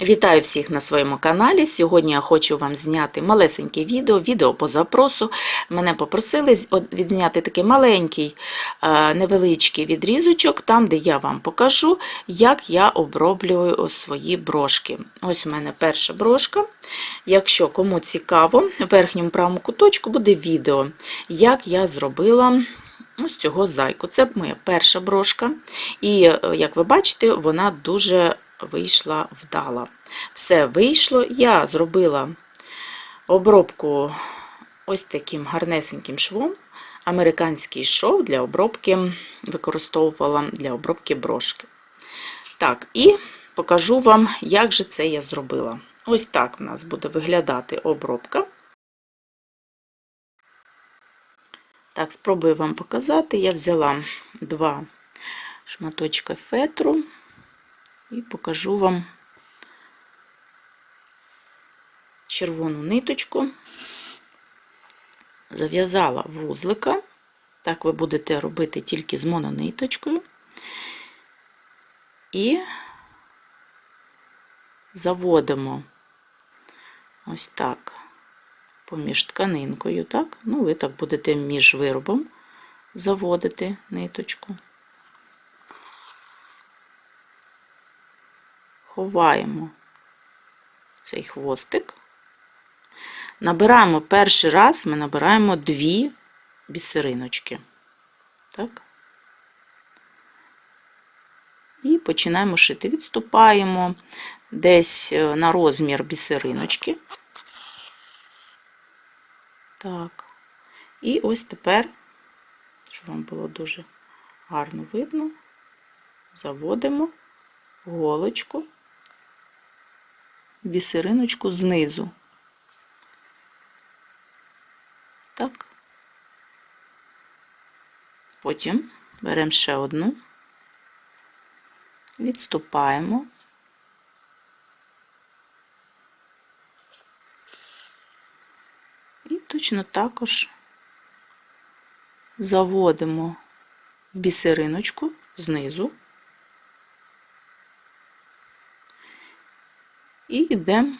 Вітаю всіх на своєму каналі. Сьогодні я хочу вам зняти малесеньке відео, відео по запросу. Мене попросили відзняти такий маленький е, невеличкий відрізочок, там, де я вам покажу, як я оброблюю свої брошки. Ось у мене перша брошка. Якщо кому цікаво, в верхньому правому куточку буде відео, як я зробила. Ось цього зайку. Це моя перша брошка. І, е, як ви бачите, вона дуже вийшла вдала. Все вийшло. Я зробила обробку ось таким гарнесеньким швом. Американський шов для обробки використовувала для обробки брошки. Так, і покажу вам, як же це я зробила. Ось так в нас буде виглядати обробка. Так, спробую вам показати. Я взяла два шматочка фетру і покажу вам червону ниточку. Зав'язала вузлика. Так ви будете робити тільки з монониточкою. І заводимо ось так поміж тканинкою, так? Ну, ви так будете між виробом заводити ниточку. Ховаємо цей хвостик. Набираємо перший раз, ми набираємо дві бісериночки. Так? І починаємо шити. Відступаємо десь е, на розмір бісериночки. Так. І ось тепер, щоб вам було дуже гарно видно, заводимо голочку, бісериночку знизу. Так. Потім беремо ще одну, відступаємо. І точно також заводимо в бісериночку знизу і йдемо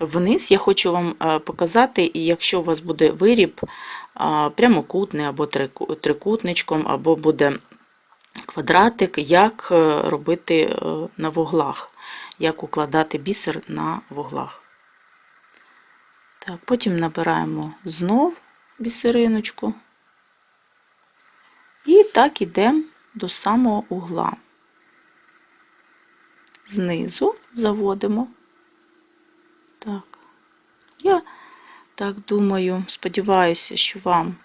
вниз. Я хочу вам е, показати, якщо у вас буде виріб е, прямокутний або трикутничком, або буде квадратик, як е, робити на вуглах, як укладати бісер на вуглах. Так, потім набираємо знов бісериночку. І так ідемо до самого угла. Знизу заводимо. Так. Я так думаю, сподіваюся, що вам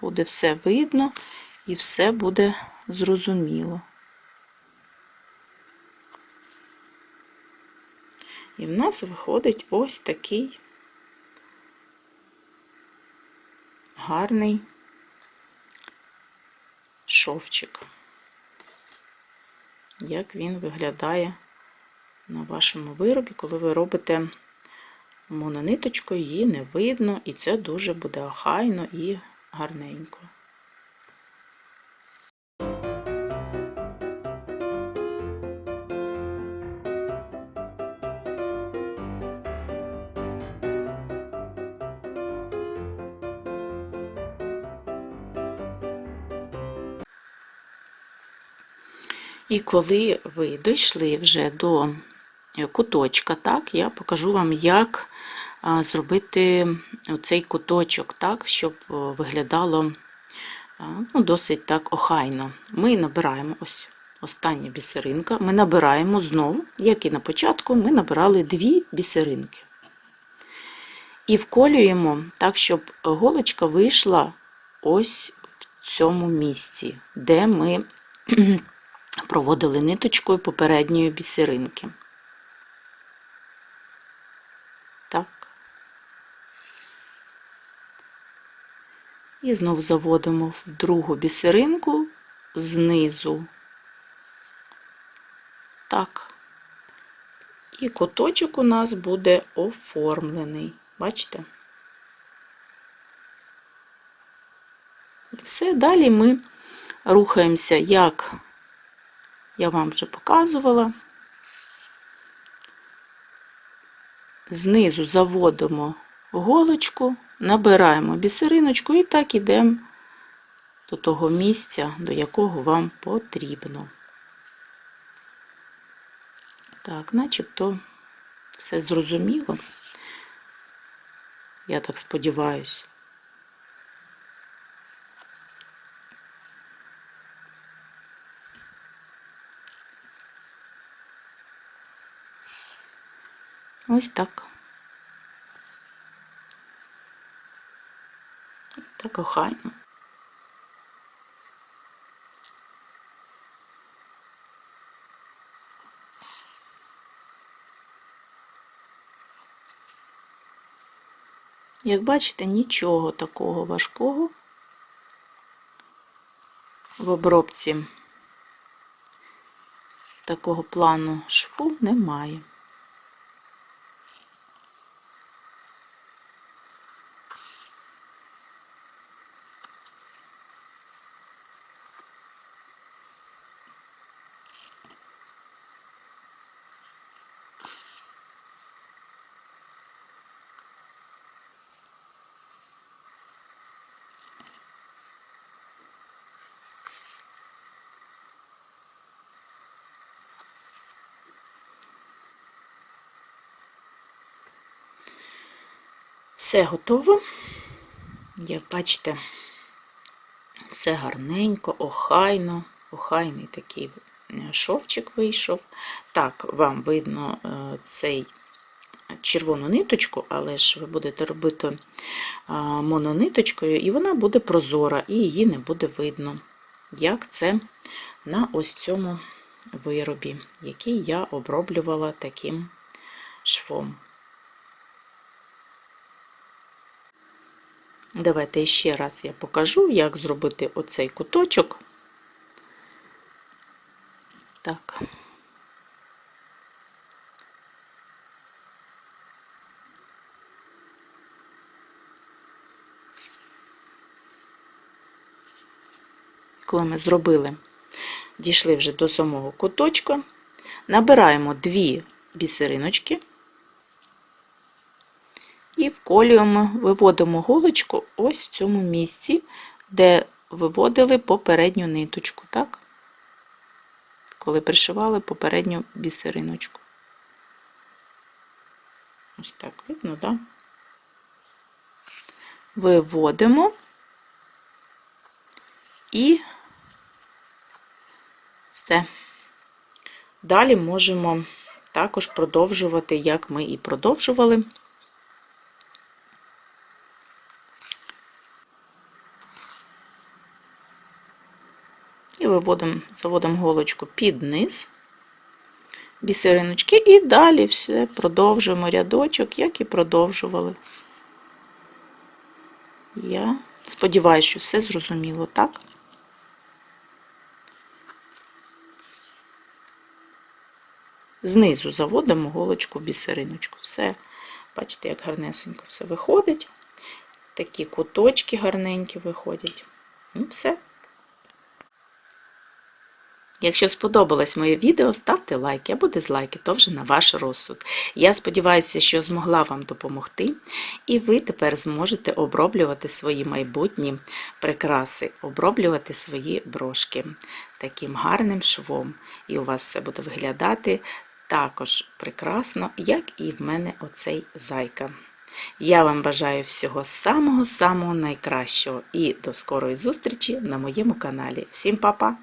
буде все видно і все буде зрозуміло. І в нас виходить ось такий гарний шовчик. Як він виглядає на вашому виробі, коли ви робите монониточкою, її не видно, і це дуже буде охайно і гарненько. І коли ви дійшли вже до куточка, так, я покажу вам, як зробити цей куточок, так, щоб виглядало ну, досить так охайно. Ми набираємо ось остання бісеринка, ми набираємо знову, як і на початку, ми набирали дві бісеринки. І вколюємо так, щоб голочка вийшла ось в цьому місці, де ми проводили ниточкою попередньої бісеринки. Так. І знов заводимо в другу бісеринку знизу. Так. І куточок у нас буде оформлений. Бачите? І все, далі ми рухаємося, як я вам вже показувала. знизу заводимо голочку, набираємо бісериночку і так ідемо до того місця, до якого вам потрібно. Так, начебто все зрозуміло. Я так сподіваюсь. Ось так. Так охайно. Як бачите, нічого такого важкого в обробці такого плану шву немає. Все готово. Як бачите, все гарненько, охайно, охайний такий е, шовчик вийшов. Так, вам видно е, цей червону ниточку, але ж ви будете робити е, монониточкою, і вона буде прозора, і її не буде видно, як це на ось цьому виробі, який я оброблювала таким швом. Давайте ще раз я покажу, як зробити оцей куточок. Так. Коли ми зробили, дійшли вже до самого куточка, набираємо дві бісериночки. І вколюємо, виводимо голочку ось в цьому місці, де виводили попередню ниточку, так? Коли пришивали попередню бісериночку. Ось так видно, так? Виводимо і все. Далі можемо також продовжувати, як ми і продовжували. Виводимо, заводимо голочку під низ, бісериночки, і далі все продовжуємо рядочок, як і продовжували. Я сподіваюся, що все зрозуміло, так? Знизу заводимо голочку бісериночку. Все, бачите, як гарнесенько все виходить. Такі куточки гарненькі виходять. Ну, все. Якщо сподобалось моє відео, ставте лайки або дизлайки, то вже на ваш розсуд. Я сподіваюся, що змогла вам допомогти, і ви тепер зможете оброблювати свої майбутні прикраси, оброблювати свої брошки таким гарним швом. І у вас все буде виглядати також прекрасно, як і в мене оцей зайка. Я вам бажаю всього самого-самого найкращого і до скорої зустрічі на моєму каналі. Всім па-па!